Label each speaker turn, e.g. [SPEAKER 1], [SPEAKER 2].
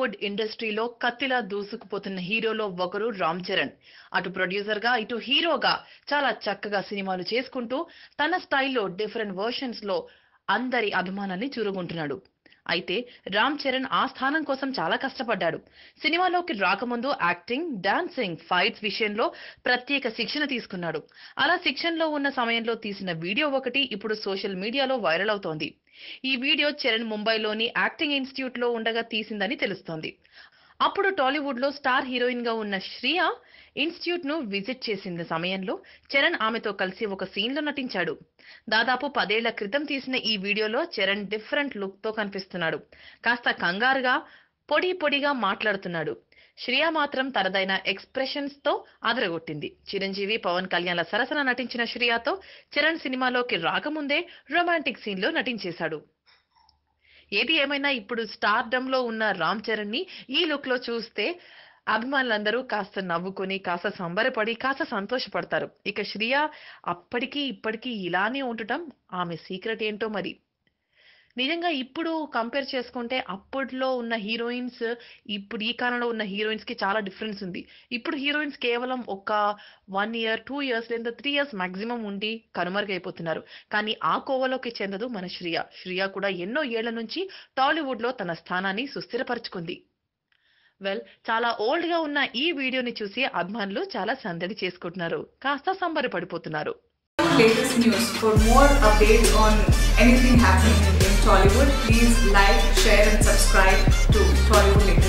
[SPEAKER 1] టాలీవుడ్ ఇండస్ట్రీలో కత్తిలా దూసుకుపోతున్న హీరోలో ఒకరు రామ్ చరణ్. అటు ప్రొడ్యూసర్గా ఇటు హీరోగా చాలా చక్కగా సినిమాలు చేసుకుంటూ తన స్టైల్లో డిఫరెంట్ వర్షన్స్లో అందరి అభిమానాన్ని చూరుకుంటున్నాడు అయితే రామ్ చరణ్ ఆ స్థానం కోసం చాలా కష్టపడ్డాడు. సినిమాలోకి రాకముందు యాక్టింగ్ డాన్సింగ్ ఫైట్స్ విషయంలో ప్రత్యేక శిక్షణ తీసుకున్నాడు. అలా శిక్షణలో ఉన్న సమయంలో తీసిన వీడియో ఒకటి ఇప్పుడు సోషల్ మీడియాలో వైరల్ అవుతోంది. ఈ వీడియో చరణ్ ముంబైలోని యాక్టింగ్ ఇన్స్టిట్యూట్లో ఉండగా తీసిందని తెలుస్తోంది. అప్పుడు టాలీవుడ్లో స్టార్ హీరోయిన్గా ఉన్న శ్రియ ఇన్స్టిట్యూట్ను విజిట్ చేసిన సమయంలో చరణ్ ఆమెతో కలిసి ఒక సీన్లో నటించాడు. దాదాపు పదేళ్ళ క్రితం తీసిన ఈ వీడియోలో చరణ్ డిఫరెంట్ లుక్తో కనిపిస్తున్నాడు. కాస్త కంగారుగా పొడి పొడిగా మాట్లాడుతున్నాడు. శ్రియ మాత్రం తనదైన ఎక్స్ప్రెషన్స్తో అదరగొట్టింది. చిరంజీవి పవన్ కళ్యాణ్ల సరసన నటించిన శ్రియతో చరణ్ సినిమాలోకి రాకముందే రొమాంటిక్ సీన్లో నటించేశాడు. ఏది ఏమైనా ఇప్పుడు స్టార్డమ్లో ఉన్న రామ్ చరణ్ని ఈ లుక్లో చూస్తే అభిమానులందరూ కాస్త నవ్వుకొని కాస్త సంబరపడి కాస్త సంతోషపడతారు. ఇక శ్రియ అప్పటికి ఇప్పటికీ ఇలానే ఉండటం ఆమె సీక్రెట్ ఏంటో మరి? నిజంగా ఇప్పుడు కంపేర్ చేసుకుంటే అప్పట్లో ఉన్న హీరోయిన్స్ ఇప్పుడు ఈ కాలంలో ఉన్న హీరోయిన్స్కి చాలా డిఫరెన్స్ ఉంది. ఇప్పుడు హీరోయిన్స్ కేవలం ఒక వన్ ఇయర్ టూ ఇయర్స్ లేదా త్రీ ఇయర్స్ మాక్సిమం ఉండి కనుమరుగైపోతున్నారు. కానీ ఆ కోవలోకి చెందదు మన శ్రియ. శ్రియ కూడా ఎన్నో ఏళ్ళ నుంచి టాలీవుడ్లో తన స్థానాన్ని సుస్థిరపరచుకుంది. వెల్ చాలా ఓల్డ్గా ఉన్న ఈ వీడియోని చూసి అభిమానులు చాలా సందడి చేసుకుంటున్నారు. కాస్త సంబరపడిపోతున్నారు.
[SPEAKER 2] Latest news. For more updates on anything happening Tollywood, please like, share, and subscribe to Tollywood.